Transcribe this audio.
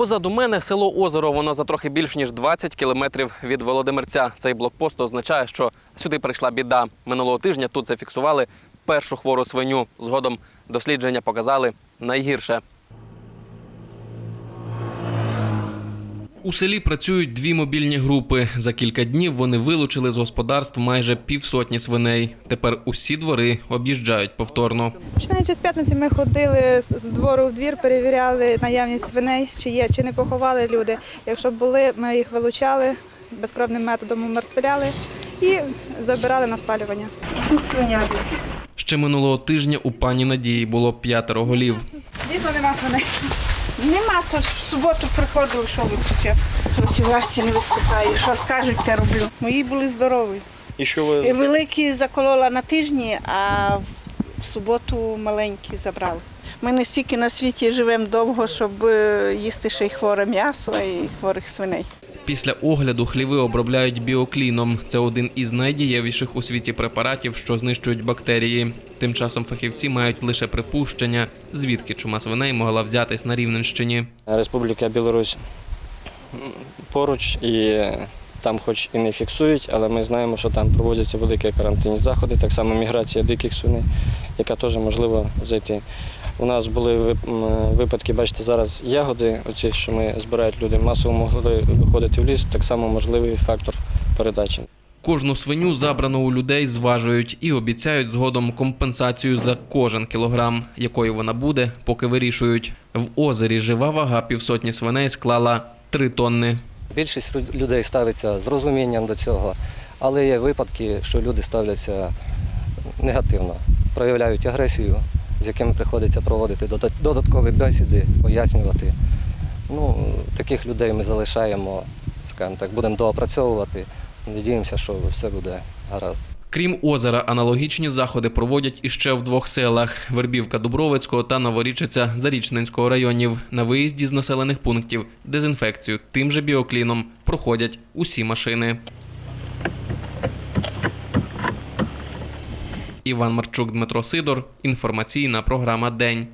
Позаду мене село Озеро. Воно за трохи більш ніж 20 кілометрів від Володимирця. Цей блокпост означає, що сюди прийшла біда. Минулого тижня тут зафіксували першу хвору свиню. Згодом дослідження показали найгірше. У селі працюють дві мобільні групи. За кілька днів вони вилучили з господарств майже півсотні свиней. Тепер усі двори об'їжджають повторно. Починаючи з п'ятниці, ми ходили з двору в двір, перевіряли наявність свиней, чи є, чи не поховали люди. Якщо були, ми їх вилучали, безкровним методом умертвляли і забирали на спалювання. Ще минулого тижня у пані Надії було п'ятеро голів. Дійсно нема свиней. Нема, то в суботу приходили, що ви тут я проти власті не виступаю. Що скажуть, те роблю. Мої були здорові. І що І великі заколола на тижні, а в суботу маленькі забрали. Ми не стільки на світі живемо довго, щоб е, їсти ще й хворе м'ясо і хворих свиней. Після огляду хліви обробляють біокліном. Це один із найдієвіших у світі препаратів, що знищують бактерії. Тим часом фахівці мають лише припущення, звідки чума свиней могла взятись на Рівненщині. Республіка Білорусь поруч і там хоч і не фіксують, але ми знаємо, що там проводяться великі карантинні заходи, так само міграція диких свиней, яка теж можливо зайти. У нас були випадки, бачите, зараз ягоди, оці, що ми збирають люди, масово могли виходити в ліс, так само можливий фактор передачі. Кожну свиню забрану у людей зважують і обіцяють згодом компенсацію за кожен кілограм, якою вона буде, поки вирішують. В озері жива вага півсотні свиней склала 3 тонни. Більшість людей ставиться з розумінням до цього, але є випадки, що люди ставляться негативно, проявляють агресію, з якими приходиться проводити додаткові бесіди, пояснювати. Ну, таких людей ми залишаємо, скажімо так, будемо доопрацьовувати. Надіємося, що все буде гаразд. Крім озера, аналогічні заходи проводять іще в двох селах: Вербівка Дубровицького та Новорічиця Зарічненського районів. На виїзді з населених пунктів дезінфекцію тим же біокліном проходять усі машини. Іван Марчук, Дмитро Сидор. Інформаційна програма День.